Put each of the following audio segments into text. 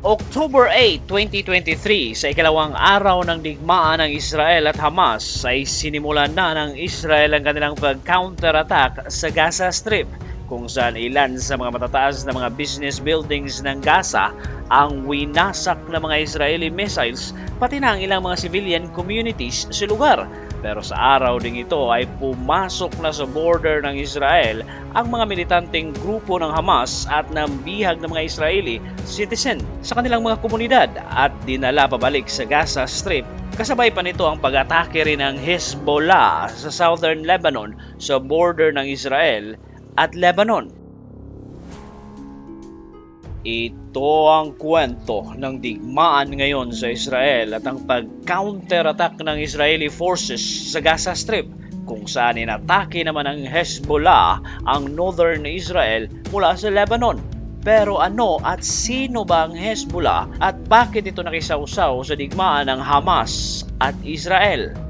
October 8, 2023, sa ikalawang araw ng digmaan ng Israel at Hamas, ay sinimulan na ng Israel ang kanilang pag-counterattack sa Gaza Strip, kung saan ilan sa mga matataas na mga business buildings ng Gaza ang winasak ng mga Israeli missiles, pati na ang ilang mga civilian communities sa lugar. Pero sa araw ding ito ay pumasok na sa border ng Israel ang mga militanteng grupo ng Hamas at nambihag ng mga Israeli citizen sa kanilang mga komunidad at dinala pabalik sa Gaza Strip. Kasabay pa nito ang pag-atake rin ng Hezbollah sa southern Lebanon sa border ng Israel at Lebanon. Ito ang kwento ng digmaan ngayon sa Israel at ang pag-counterattack ng Israeli forces sa Gaza Strip kung saan inatake naman ng Hezbollah ang northern Israel mula sa Lebanon. Pero ano at sino ba ang Hezbollah at bakit ito nakisawsaw sa digmaan ng Hamas at Israel?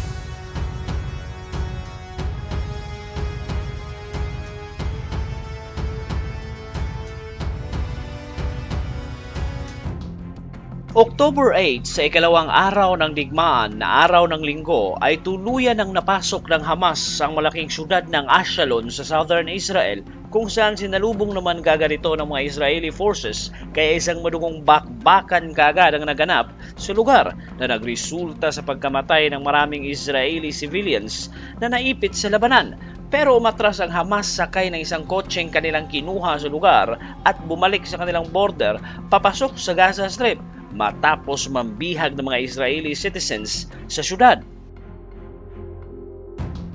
October 8 sa ikalawang araw ng digmaan na araw ng linggo ay tuluyan ng napasok ng Hamas ang malaking syudad ng Ashalon sa southern Israel kung saan sinalubong naman gaganito ng mga Israeli forces kaya isang madugong bakbakan kagad ang naganap sa lugar na nagresulta sa pagkamatay ng maraming Israeli civilians na naipit sa labanan. Pero umatras ang Hamas sakay ng isang kotseng kanilang kinuha sa lugar at bumalik sa kanilang border papasok sa Gaza Strip matapos mambihag ng mga Israeli citizens sa syudad.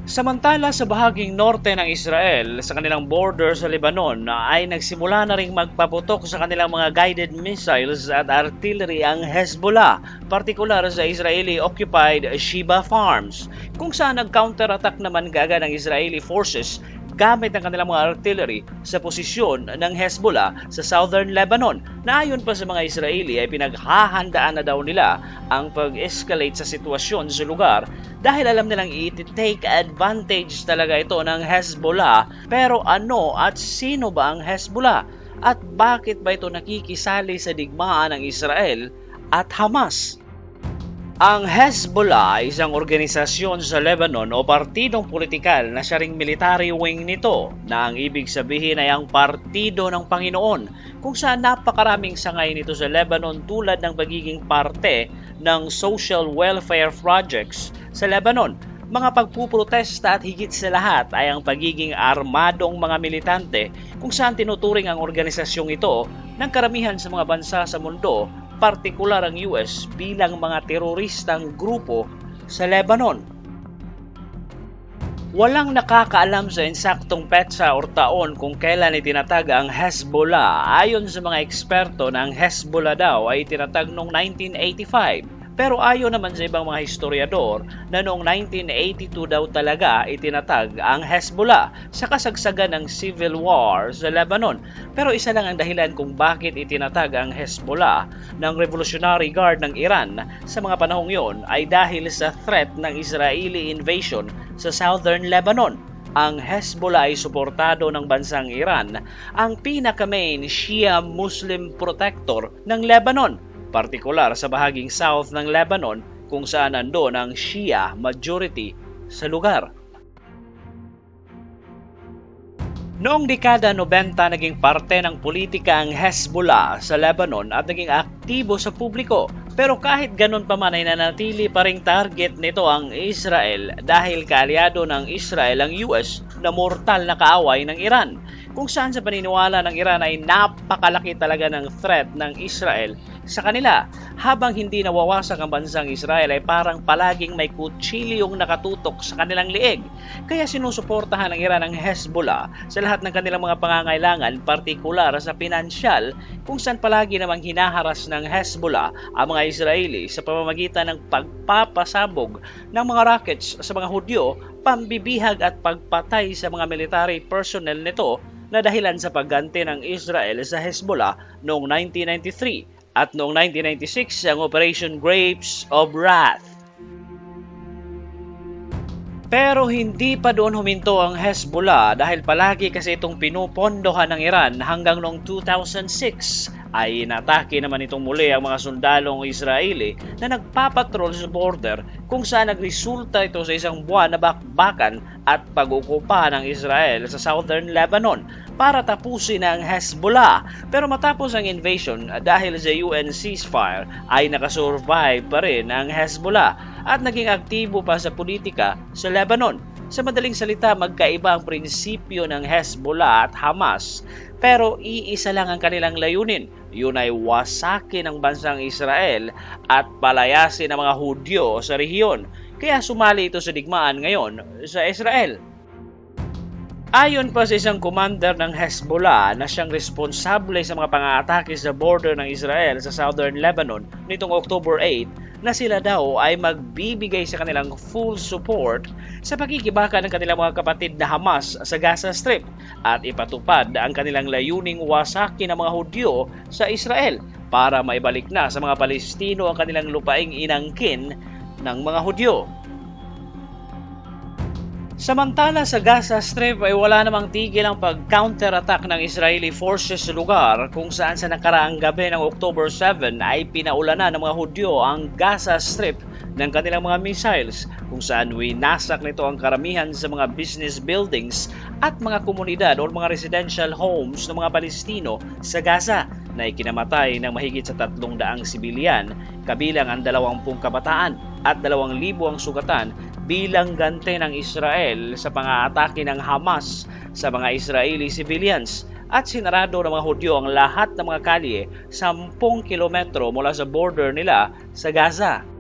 Samantala sa bahaging norte ng Israel sa kanilang border sa Lebanon ay nagsimula na ring magpaputok sa kanilang mga guided missiles at artillery ang Hezbollah, partikular sa Israeli-occupied Sheba Farms, kung saan nag-counterattack naman gaga ng Israeli forces gamit ang kanilang mga artillery sa posisyon ng Hezbollah sa southern Lebanon. Na ayon pa sa mga Israeli ay pinaghahandaan na daw nila ang pag-escalate sa sitwasyon sa lugar dahil alam nilang i-take advantage talaga ito ng Hezbollah. Pero ano at sino ba ang Hezbollah? At bakit ba ito nakikisali sa digmaan ng Israel at Hamas? Ang Hezbollah ay isang organisasyon sa Lebanon o partidong politikal na siya ring military wing nito na ang ibig sabihin ay ang partido ng Panginoon kung saan napakaraming sangay nito sa Lebanon tulad ng pagiging parte ng social welfare projects sa Lebanon. Mga pagpuprotesta at higit sa lahat ay ang pagiging armadong mga militante kung saan tinuturing ang organisasyong ito ng karamihan sa mga bansa sa mundo partikular ang US bilang mga teroristang grupo sa Lebanon. Walang nakakaalam sa insaktong petsa or taon kung kailan itinatag ang Hezbollah. Ayon sa mga eksperto na ang Hezbollah daw ay itinatag noong 1985 pero ayon naman sa ibang mga historiador na noong 1982 daw talaga itinatag ang Hezbollah sa kasagsagan ng civil war sa Lebanon. Pero isa lang ang dahilan kung bakit itinatag ang Hezbollah ng Revolutionary Guard ng Iran sa mga panahong yon ay dahil sa threat ng Israeli invasion sa southern Lebanon ang Hezbollah ay suportado ng bansang Iran, ang pinaka-main Shia Muslim protector ng Lebanon partikular sa bahaging south ng Lebanon kung saan ando ang Shia majority sa lugar. Noong dekada 90 naging parte ng politika ang Hezbollah sa Lebanon at naging aktibo sa publiko. Pero kahit ganun pa man ay nanatili pa ring target nito ang Israel dahil kaalyado ng Israel ang US na mortal na kaaway ng Iran kung saan sa paniniwala ng Iran ay napakalaki talaga ng threat ng Israel sa kanila. Habang hindi nawawasak ang bansang Israel ay parang palaging may kutsilyong nakatutok sa kanilang liig. Kaya sinusuportahan ng Iran ang Hezbollah sa lahat ng kanilang mga pangangailangan, partikular sa pinansyal, kung saan palagi namang hinaharas ng Hezbollah ang mga Israeli sa pamamagitan ng pagpapasabog ng mga rockets sa mga Hudyo, pambibihag at pagpatay sa mga military personnel nito na dahilan sa pagganti ng Israel sa Hezbollah noong 1993 at noong 1996 ang Operation Grapes of Wrath. Pero hindi pa doon huminto ang Hezbollah dahil palagi kasi itong pinupondohan ng Iran hanggang noong 2006 ay inatake naman itong muli ang mga sundalong Israeli na nagpapatrol sa border kung saan nagresulta ito sa isang buwan na bakbakan at pag-ukupa ng Israel sa southern Lebanon para tapusin ang Hezbollah. Pero matapos ang invasion dahil sa UN ceasefire ay nakasurvive pa rin ang Hezbollah at naging aktibo pa sa politika sa Lebanon. Sa madaling salita, magkaiba ang prinsipyo ng Hezbollah at Hamas pero iisa lang ang kanilang layunin. Yun ay wasakin ang bansang Israel at palayasin ang mga Hudyo sa rehiyon. Kaya sumali ito sa digmaan ngayon sa Israel. Ayon pa sa isang commander ng Hezbollah na siyang responsable sa mga pang-aatake sa border ng Israel sa southern Lebanon nitong October 8 na sila daw ay magbibigay sa kanilang full support sa pagkikibaka ng kanilang mga kapatid na Hamas sa Gaza Strip at ipatupad ang kanilang layuning wasakin ang mga Hudyo sa Israel para maibalik na sa mga Palestino ang kanilang lupaing inangkin ng mga Hudyo. Samantala sa Gaza Strip ay wala namang tigil ang pag-counterattack ng Israeli forces sa lugar kung saan sa nakaraang gabi ng October 7 ay pinaulanan ng mga Hudyo ang Gaza Strip ng kanilang mga missiles kung saan winasak nito ang karamihan sa mga business buildings at mga komunidad o mga residential homes ng mga Palestino sa Gaza na ikinamatay ng mahigit sa tatlong daang sibilyan kabilang ang dalawampung kabataan at dalawang libo ang sugatan bilang gante ng Israel sa pang-aatake ng Hamas sa mga Israeli civilians at sinarado ng mga Hudyo ang lahat ng mga kalye 10 kilometro mula sa border nila sa Gaza.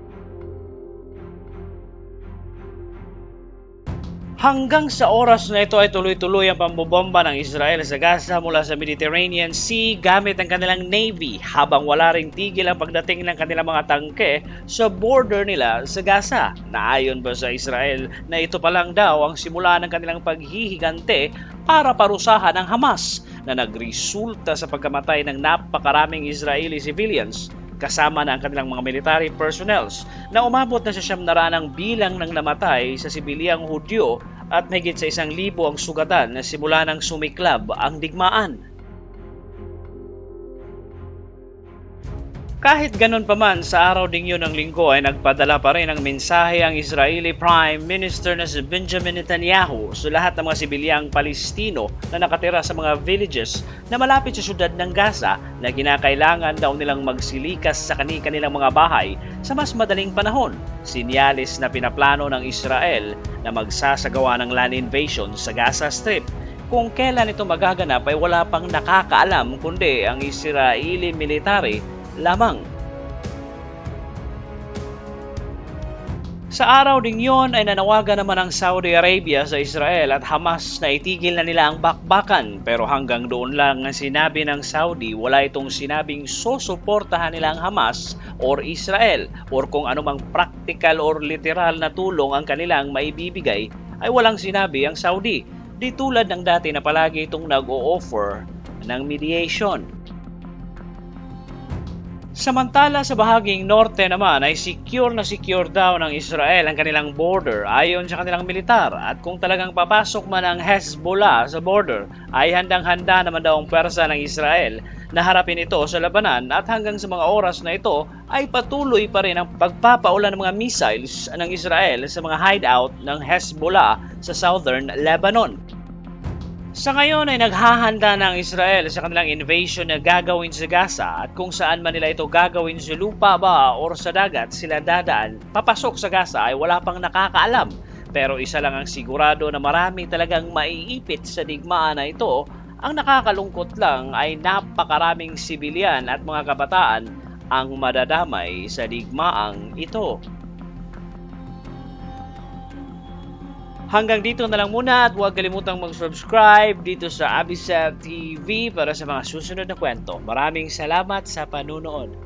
Hanggang sa oras na ito ay tuloy-tuloy ang pambobomba ng Israel sa Gaza mula sa Mediterranean Sea gamit ang kanilang Navy habang wala ring tigil ang pagdating ng kanilang mga tangke sa border nila sa Gaza. Naayon ba sa Israel na ito pa lang daw ang simula ng kanilang paghihigante para parusahan ang Hamas na nagresulta sa pagkamatay ng napakaraming Israeli civilians kasama na ang kanilang mga military personnels na umabot na sa siyam na ranang bilang ng namatay sa sibilyang Hudyo at mahigit sa isang libo ang sugatan na simula ng sumiklab ang digmaan. Kahit ganun pa man, sa araw ding yun ng linggo ay nagpadala pa rin ng mensahe ang Israeli Prime Minister na si Benjamin Netanyahu sa lahat ng mga sibilyang Palestino na nakatira sa mga villages na malapit sa syudad ng Gaza na kinakailangan daw nilang magsilikas sa kani-kanilang mga bahay sa mas madaling panahon. Sinyalis na pinaplano ng Israel na magsasagawa ng land invasion sa Gaza Strip kung kailan ito magaganap ay wala pang nakakaalam kundi ang Israeli military lamang. Sa araw ding yon ay nanawagan naman ang Saudi Arabia sa Israel at Hamas na itigil na nila ang bakbakan pero hanggang doon lang ang sinabi ng Saudi wala itong sinabing susuportahan nila ang Hamas or Israel or kung anumang practical or literal na tulong ang kanilang maibibigay ay walang sinabi ang Saudi di tulad ng dati na palagi itong nag-o-offer ng mediation. Samantala sa bahaging norte naman ay secure na secure daw ng Israel ang kanilang border ayon sa kanilang militar at kung talagang papasok man ang Hezbollah sa border ay handang-handa naman daw ang pwersa ng Israel na harapin ito sa labanan at hanggang sa mga oras na ito ay patuloy pa rin ang pagpapaulan ng mga missiles ng Israel sa mga hideout ng Hezbollah sa southern Lebanon. Sa ngayon ay naghahanda ng Israel sa kanilang invasion na gagawin sa Gaza at kung saan man nila ito gagawin sa lupa ba o sa dagat sila dadaan papasok sa Gaza ay wala pang nakakaalam. Pero isa lang ang sigurado na marami talagang maiipit sa digmaan na ito. Ang nakakalungkot lang ay napakaraming sibilyan at mga kabataan ang madadamay sa digmaang ito. Hanggang dito na lang muna at huwag kalimutang mag-subscribe dito sa Abisab TV para sa mga susunod na kwento. Maraming salamat sa panunood.